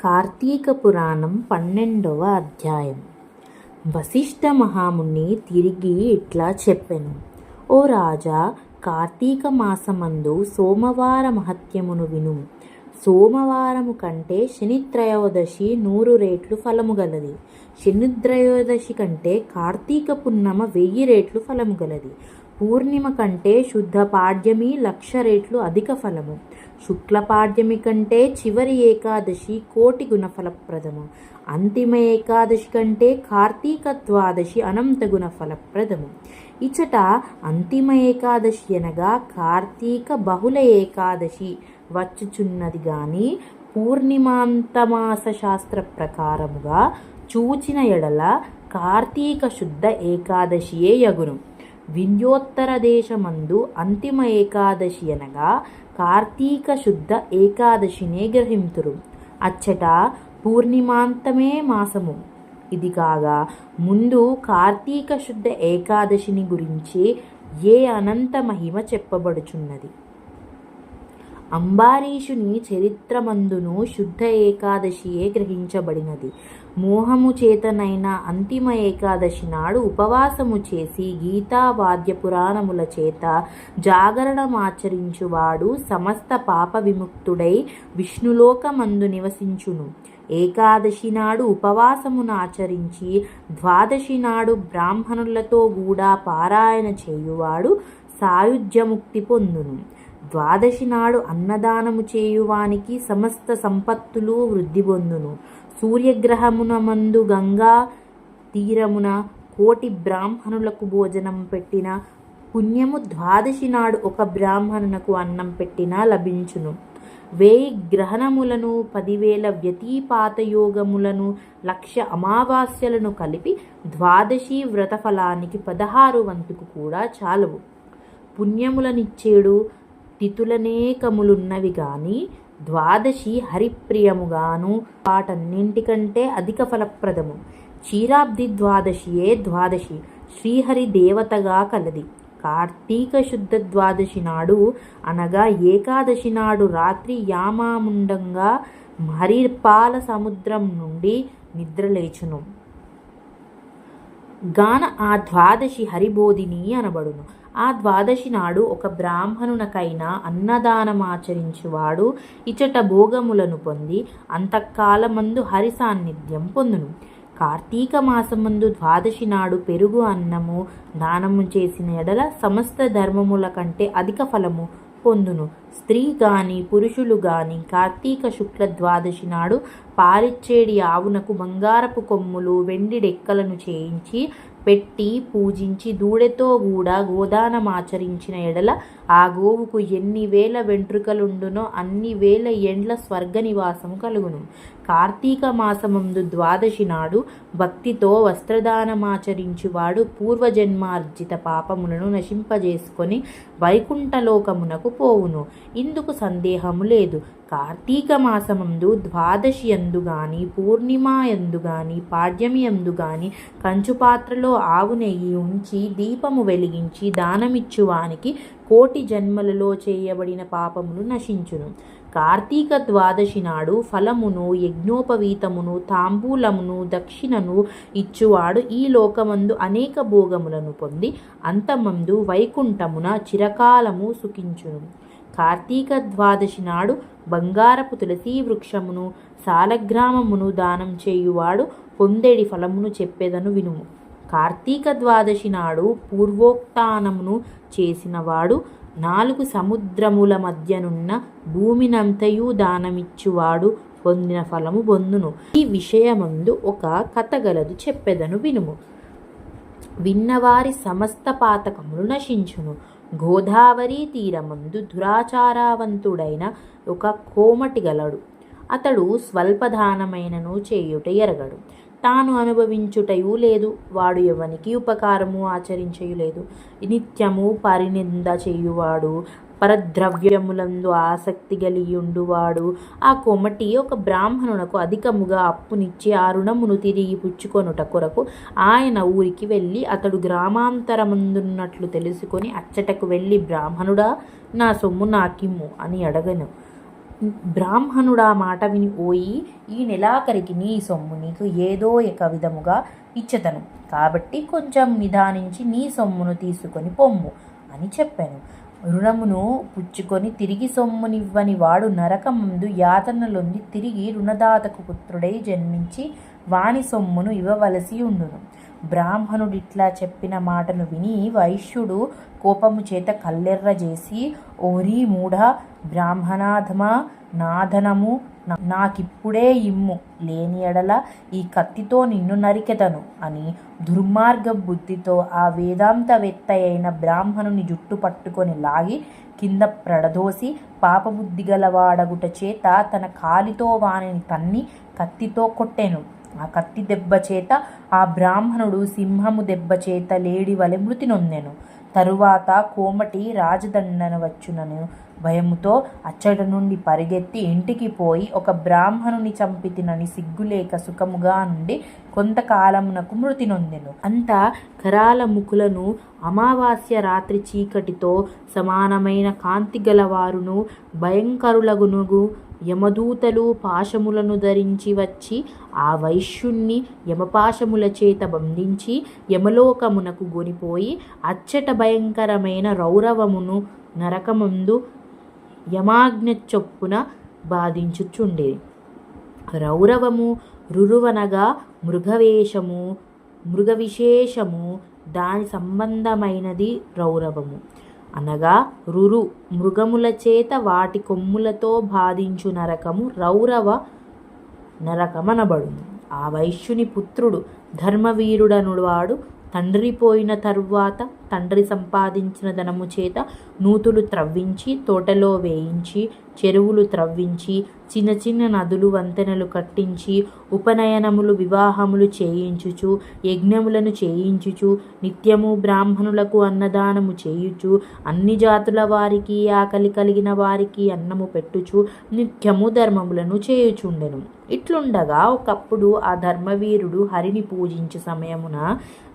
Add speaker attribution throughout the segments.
Speaker 1: కార్తీక పురాణం పన్నెండవ అధ్యాయం. వశిష్ఠ మహాముని తిరిగి ఇట్లా చెప్పెను. ఓ రాజా కార్తీక మాసమందు సోమవార మహత్యమును విను. సోమవారము కంటే శనిత్రయోదశి నూరు రేట్లు ఫలము గలది. శనిత్రయోదశి కంటే కార్తీక పున్నమ వెయ్యి రేట్లు ఫలము గలది. పూర్ణిమ కంటే శుద్ధ పాడ్యమి లక్ష రేట్లు అధిక ఫలము. శుక్లపాడ్యమి కంటే చివరి ఏకాదశి కోటి గుణఫలప్రదము. అంతిమ ఏకాదశి కంటే కార్తీక ద్వాదశి అనంత గుణఫలప్రదము. ఇచట అంతిమ ఏకాదశి అనగా కార్తీక బహుళ ఏకాదశి. వచ్చుచున్నది గాని పూర్ణిమాంతమాస శాస్త్ర ప్రకారముగా చూచిన ఎడల కార్తీక శుద్ధ ఏకాదశియే యగును. వింధ్యోత్తర దేశమందు అంతిమ ఏకాదశి అనగా కార్తీక శుద్ధ ఏకాదశినే గ్రహింతురు. అచ్చట పూర్ణిమాంతమే మాసము. ఇది కాగా ముందు కార్తీక శుద్ధ ఏకాదశిని గురించి ఏ అనంత మహిమ చెప్పబడుచున్నది? అంబారీషుని చరిత్రమందును శుద్ధ ఏకాదశియే గ్రహించబడినది. మోహము చేతనైన అంతిమ ఏకాదశి నాడు ఉపవాసము చేసి గీతా వాద్య పురాణముల చేత జాగరణమాచరించువాడు సమస్త పాప విముక్తుడై విష్ణులోకమందు నివసించును. ఏకాదశి నాడు ఉపవాసమును ఆచరించి ద్వాదశి నాడు బ్రాహ్మణులతో కూడా పారాయణ చేయువాడు సాయుధ్యముక్తి పొందును. ద్వాదశి నాడు అన్నదానము చేయువానికి సమస్త సంపత్తులు వృద్ధి పొందును. సూర్యగ్రహమున మందు గంగా తీరమున కోటి బ్రాహ్మణులకు భోజనం పెట్టిన పుణ్యము ద్వాదశి నాడు ఒక బ్రాహ్మణునకు అన్నం పెట్టినా లభించును. వేయి గ్రహణములను పదివేల వ్యతిపాతయోగములను లక్ష అమావాస్యలను కలిపి ద్వాదశి వ్రతఫలానికి పదహారు వంతుకు కూడా చాలవు. పుణ్యములనిచ్చేడు తిథులనేకములున్నవి గాని ద్వాదశి హరిప్రియముగాను వాటన్నింటికంటే అధిక ఫలప్రదము. క్షీరాబ్ది ద్వాదశియే ద్వాదశి శ్రీహరి దేవతగా కలది. కార్తీక శుద్ధ ద్వాదశి నాడు అనగా ఏకాదశి నాడు రాత్రి యామాముండంగా హరిపాల సముద్రం నుండి నిద్రలేచును గాన ఆ ద్వాదశి హరిబోధిని అనబడును. ఆ ద్వాదశి నాడు ఒక బ్రాహ్మణునకైనా అన్నదానమాచరించువాడు. ఇచట భోగములను పొంది అంతకాలమందు హరి సాన్నిధ్యం పొందును. కార్తీక మాసమందు ద్వాదశి నాడు పెరుగు అన్నము దానము చేసిన ఎడల సమస్త ధర్మముల కంటే అధిక ఫలము పొందును. స్త్రీ గాని పురుషులు గాని కార్తీక శుక్ల ద్వాదశి నాడు పాలిచ్చేడి ఆవునకు బంగారపు కొమ్ములు వెండి డెక్కలను చేయించి పెట్టి పూజించి దూడెతో కూడా గోదానమాచరించిన ఎడల ఆ గోవుకు ఎన్ని వేల వెంట్రుకలుండునో అన్ని వేల ఎండ్ల స్వర్గ నివాసము కలుగును. కార్తీక మాసమందు ద్వాదశి నాడు భక్తితో వస్త్రదానమాచరించువాడు పూర్వజన్మార్జిత పాపములను నశింపజేసుకొని వైకుంఠలోకమునకు పోవును. ఇందుకు సందేహము లేదు. కార్తీక మాసమందు ద్వాదశి ఎందు గాని పూర్ణిమ ఎందు గాని పాడ్యమి ఎందు గాని కంచుపాత్రలో ఆవు నెయ్యి ఉంచి దీపము వెలిగించి దానమిచ్చువానికి కోటి జన్మలలో చేయబడిన పాపములు నశించును. కార్తీక ద్వాదశి నాడు ఫలమును యజ్ఞోపవీతమును తాంబూలమును దక్షిణను ఇచ్చువాడు ఈ లోకమందు అనేక భోగములను పొంది అంతమందు వైకుంఠమున చిరకాలము సుఖించును. కార్తీక ద్వాదశి నాడు బంగారపు తులసీ వృక్షమును సాలగ్రామమును దానం చేయువాడు పొందెడి ఫలమును చెప్పేదను వినుము. కార్తీక ద్వాదశి నాడు పూర్వోక్తానమును చేసినవాడు నాలుగు సముద్రముల మధ్యనున్న భూమినంతయు దానమిచ్చువాడు పొందిన ఫలము పొందును. ఈ విషయమందు ఒక కథ గలదు చెప్పెదను వినుము. విన్నవారి సమస్త పాతకములు నశించును. గోదావరి తీరమందు దురాచారవంతుడైన ఒక కోమటి గలడు. అతడు స్వల్పదానమైనను చేయుట ఎరగడు. తాను అనుభవించుటయు లేదు వాడు ఎవనికి ఉపకారము ఆచరించయు లేదు. నిత్యము పరినింద చేయువాడు పరద్రవ్యములందు ఆసక్తి కలిగియుండువాడు ఆ కొమటి ఒక బ్రాహ్మణునకు అధికముగా అప్పునిచ్చి ఆ రుణమును తిరిగి పుచ్చుకొనుట కొరకు ఆయన ఊరికి వెళ్ళి అతడు గ్రామాంతరమందున్నట్లు తెలుసుకొని అచ్చటకు వెళ్ళి బ్రాహ్మణుడా నా సొమ్ము నాకిమ్ము అని అడగను. బ్రాహ్మణుడా మాట విని ఓయి ఈ నెలాఖరికి నీ సొమ్ము నీకు ఏదో ఒక విధముగా ఇచ్చతను. కాబట్టి కొంచెం నిదానించి నీ సొమ్మును తీసుకొని పొమ్ము అని చెప్పాను. రుణమును పుచ్చుకొని తిరిగి సొమ్మునివ్వని వాడు నరకముందు యాతనలొంది తిరిగి రుణదాతకు పుత్రుడై జన్మించి వాని సొమ్మును ఇవ్వవలసి ఉండును. బ్రాహ్మణుడిట్లా చెప్పిన మాటను విని వైశ్యుడు కోపము చేత కల్లెర్ర చేసి ఓరి మూఢ బ్రాహ్మణాధమ నాధనము నాకిప్పుడే ఇమ్ము లేని ఎడల ఈ కత్తితో నిన్ను నరికెదను అని దుర్మార్గ బుద్ధితో ఆ వేదాంతవేత్త అయిన బ్రాహ్మణుని జుట్టు పట్టుకొని లాగి కింద ప్రడదోసి పాపబుద్ధి గలవాడగుట చేత తన కాలితో వానిని తన్ని కత్తితో కొట్టెను. ఆ కత్తి దెబ్బ చేత ఆ బ్రాహ్మణుడు సింహము దెబ్బ చేత లేడి వలె మృతి నొందెను. తరువాత కోమటి రాజదండన వచ్చునను. భయముతో అచ్చట నుండి పరిగెత్తి ఇంటికి పోయి ఒక బ్రాహ్మణుని చంపితినని సిగ్గులేక సుఖముగా నుండి కొంతకాలమునకు మృతి నొందెను. అంతా కరాల ముఖులను అమావాస్య రాత్రి చీకటితో సమానమైన కాంతి గలవారును భయంకరులగునుగు యమదూతలు పాశములను ధరించి వచ్చి ఆ వైశ్యుణ్ణి యమపాశముల చేత బంధించి యమలోకమునకు గొనిపోయి అచ్చట భయంకరమైన రౌరవమును నరకముందు యమాజ్ఞ చొప్పున బాధించుచుండేది రౌరవము రురువనగా మృగవేషము మృగవిశేషము దాని సంబంధమైనది రౌరవము. అనగా రురు మృగముల చేత వాటి కొమ్ములతో బాధించు నరకము రౌరవ నరకమనబడును. ఆ వైశ్యుని పుత్రుడు ధర్మవీరుడను వాడు తండ్రి పోయిన తరువాత తండ్రి సంపాదించిన ధనము చేత నూతులు త్రవ్వించి తోటలో వేయించి చెరువులు త్రవ్వించి చిన్న చిన్న నదులు వంతెనలు కట్టించి ఉపనయనములు వివాహములు చేయించుచు యజ్ఞములను చేయించుచు నిత్యము బ్రాహ్మణులకు అన్నదానము చేయుచు అన్ని జాతుల వారికి ఆకలి కలిగిన వారికి అన్నము పెట్టుచు నిత్యము ధర్మములను చేయుచుండెను. ఇట్లుండగా ఒకప్పుడు ఆ ధర్మవీరుడు హరిని పూజించే సమయమున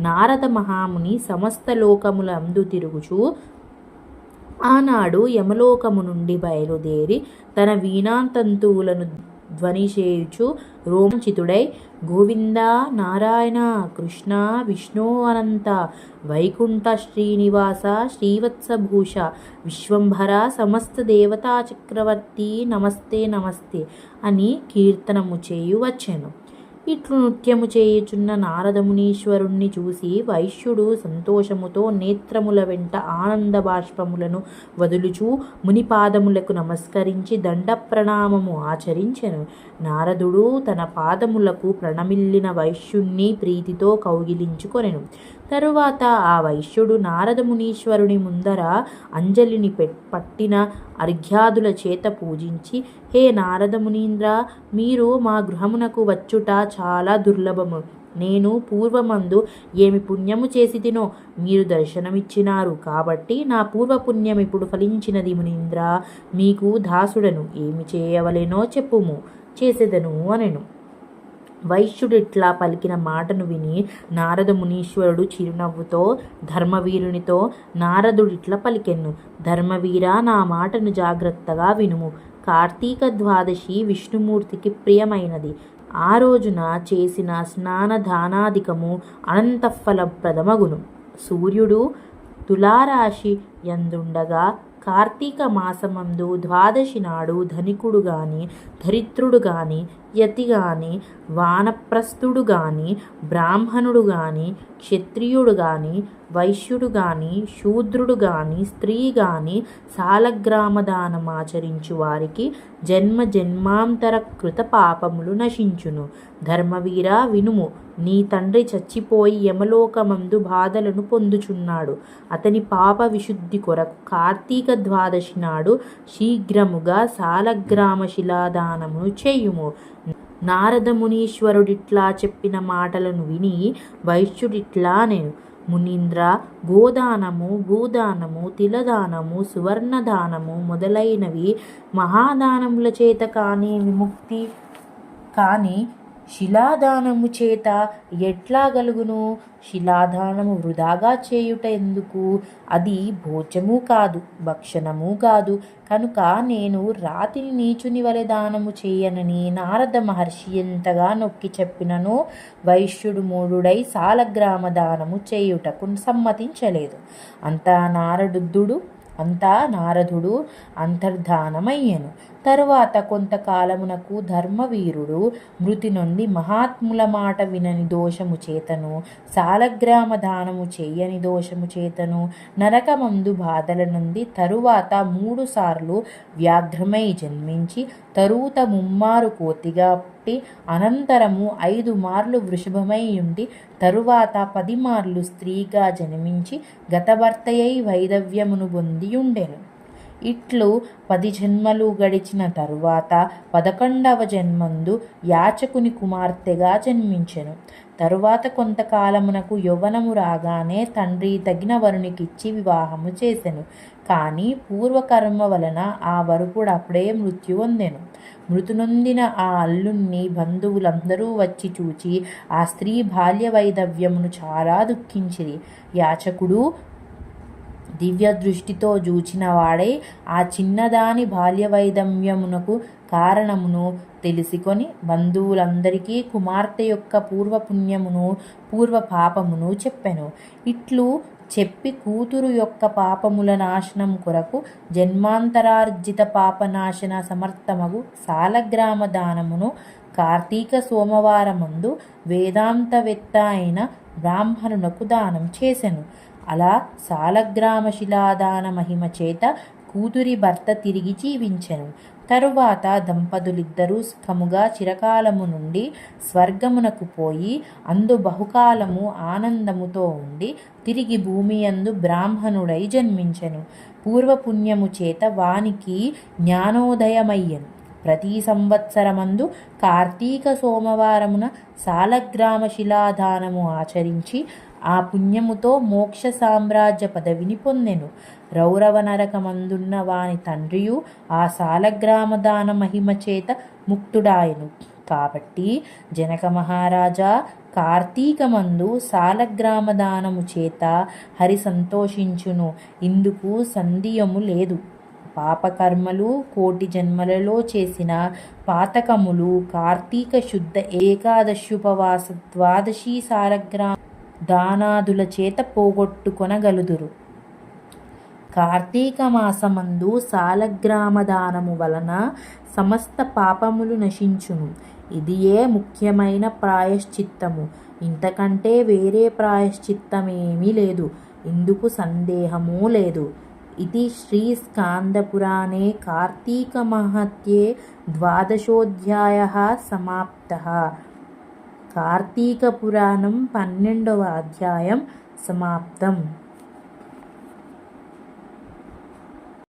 Speaker 1: నారద మహాముని సమస్త లోక అందు తిరుగుచు. ఆనాడు యమలోకము నుండి బయలుదేరి తన వీణాతంతువులను ధ్వని చేయుచు రోమాంచితుడై గోవింద నారాయణ కృష్ణ విష్ణు అనంత వైకుంఠ శ్రీనివాస శ్రీవత్సభూష విశ్వంభర సమస్త దేవతా చక్రవర్తి నమస్తే నమస్తే అని కీర్తనము చేయు వచ్చెను. ఇట్లు నృత్యము చేయుచున్న నారదమునీశ్వరుణ్ణి చూసి వైశ్యుడు సంతోషముతో నేత్రముల వెంట ఆనంద బాష్పములను వదులుచూ మునిపాదములకు నమస్కరించి దండ ప్రణామము ఆచరించెను. నారదుడు తన పాదములకు ప్రణమిల్లిన వైశ్యుణ్ణి ప్రీతితో కౌగిలించుకొనెను. తరువాత ఆ వైశ్యుడు నారదమునీశ్వరుని ముందర అంజలిని పట్టిన అర్ఘ్యాదుల చేత పూజించి హే నారద మునీంద్ర మీరు మా గృహమునకు వచ్చుట చాలా దుర్లభము. నేను పూర్వమందు ఏమి పుణ్యము చేసి తినో మీరు దర్శనమిచ్చినారు కాబట్టి నా పూర్వపుణ్యం ఇప్పుడు ఫలించినది మునీంద్ర. మీకు దాసుడను ఏమి చేయవలెనో చెప్పుము. చేసేదను అనెను. వైశ్యుడిట్లా పలికిన మాటను విని నారద మునీశ్వరుడు చిరునవ్వుతో ధర్మవీరునితో నారదుడిట్లా పలికెన్ను. ధర్మవీర నా మాటను జాగ్రత్తగా వినుము. కార్తీక ద్వాదశి విష్ణుమూర్తికి ప్రియమైనది. ఆ రోజున చేసిన స్నానదానాధికము అనంతఫలప్రదమగును సూర్యుడు తులారాశి యందుండగా కార్తీక మాసమందు ద్వాదశి నాడు ధనికుడు గాని దరిద్రుడు గాని యతి గాని వానప్రస్థుడు గాని బ్రాహ్మణుడు గాని క్షత్రియుడు గాని వైశ్యుడు గాని శూద్రుడు గాని స్త్రీ గాని సాలగ్రామదానం ఆచరించు వారికి జన్మ జన్మాంతర కృత పాపములు నశించును. ధర్మవీరా వినుము నీ తండ్రి చచ్చిపోయి యమలోకమందు బాధలను పొందుచున్నాడు. అతని పాప విశుద్ధి కొరకు కార్తీక ద్వాదశి నాడు శీఘ్రముగా సాలగ్రామ స్నానమును చేయుము. నారద మునీశ్వరుడిట్లా చెప్పిన మాటలను విని వైశ్యుడిట్లా నేను. మునీంద్ర గోదానము భూదానము తిలదానము సువర్ణదానము మొదలైనవి మహాదానముల చేత కానీ విముక్తి కానీ శిలాదానము చేత ఎట్లాగలుగును శిలాదానము వృధాగా చేయుట ఎందుకు? అది భోజము కాదు భక్షణము కాదు. కనుక నేను రాతిని నీచుని వలె దానము చేయనని నారద మహర్షి ఎంతగా నొక్కి చెప్పినను వైశ్యుడు మూడుడై సాలగ్రామ దానము చేయుటకు సమ్మతించలేదు. అంతా నారదుద్దుడు అంతా నారదుడు అంతర్ధానమయ్యను. తరువాత కొంతకాలమునకు ధర్మవీరుడు మృతి నుండి మహాత్ముల మాట వినని దోషము చేతను సాలగ్రామ దానము చెయ్యని దోషము చేతను నరకమందు బాధల నుండి తరువాత మూడు సార్లు వ్యాఘ్రమై జన్మించి తరువాత ముమ్మారు కోతిగా పుట్టి అనంతరము ఐదు మార్లు వృషభమై ఉండి తరువాత పది మార్లు స్త్రీగా జన్మించి గతభర్తయై వైదవ్యమును పొంది ఉండెను ఇట్లు పది జన్మలు గడిచిన తరువాత పదకొండవ జన్మందు యాచకుని కుమార్తెగా జన్మించెను. తరువాత కొంతకాలమునకు యౌవనము రాగానే తండ్రి తగిన వరునికిచ్చి వివాహము చేసెను. కానీ పూర్వకర్మ వలన ఆ వరుపుడు అప్పుడే మృత్యు పొందెను మృతునొందిన ఆ అల్లుణ్ణి బంధువులందరూ వచ్చి చూచి ఆ స్త్రీ బాల్య వైధవ్యమును చాలా దుఃఖించిరి. యాచకుడు దివ్య దృష్టితో చూచిన ఆ చిన్నదాని బాల్యవైదమ్యమునకు కారణమును తెలిసికొని బంధువులందరికీ కుమార్తె యొక్క పూర్వపుణ్యమును పూర్వ పాపమును చెప్పెను. ఇట్లు చెప్పి కూతురు యొక్క పాపముల నాశనం కొరకు జన్మాంతరార్జిత పాపనాశన సమర్థమగు సాలగ్రామ దానమును కార్తీక సోమవారమందు వేదాంతవేత్త అయిన బ్రాహ్మణునకు దానం చేసెను. అలా సాలగ్రామ శిలాదాన మహిమ చేత కూతురి భర్త తిరిగి జీవించెను. తరువాత దంపతులిద్దరూ సుఖముగా చిరకాలము నుండి స్వర్గమునకు పోయి అందు బహుకాలము ఆనందముతో ఉండి తిరిగి భూమి అందు బ్రాహ్మణుడై జన్మించెను. పూర్వపుణ్యము చేత వానికి జ్ఞానోదయమయ్యను. ప్రతి సంవత్సరమందు కార్తీక సోమవారమున సాలగ్రామ శిలాదానము ఆచరించి ఆ పుణ్యముతో మోక్ష సామ్రాజ్య పదవిని పొందెను. రౌరవ నరకమందున్న వాని తండ్రియు ఆ సాలగ్రామ దాన మహిమ చేత ముక్తుడాయను. కాబట్టి జనక మహారాజా కార్తీకమందు సాలగ్రామదానము చేత హరి సంతోషించును. ఇందుకు సందేహము లేదు. పాపకర్మలు కోటి జన్మలలో చేసిన పాతకములు కార్తీక శుద్ధ ఏకాదశుపవాస ద్వాదశి సాలగ్రామ దానాదుల చేత పోగొట్టుకొనగలుదురు. కార్తీక మాసమందు సాలగ్రామ దానము వలన సమస్త పాపములు నశించును. ఇదియే ముఖ్యమైన ప్రాయశ్చిత్తము. ఇంతకంటే వేరే ప్రాయశ్చిత్తమేమీ లేదు. ఇందుకు సందేహమూ లేదు. ఇది శ్రీ స్కాందపురాణే కార్తీక మహత్యే ద్వాదశోధ్యాయ సమాప్త. కార్తీక పురాణం పన్నెండవ అధ్యాయం సమాప్తం.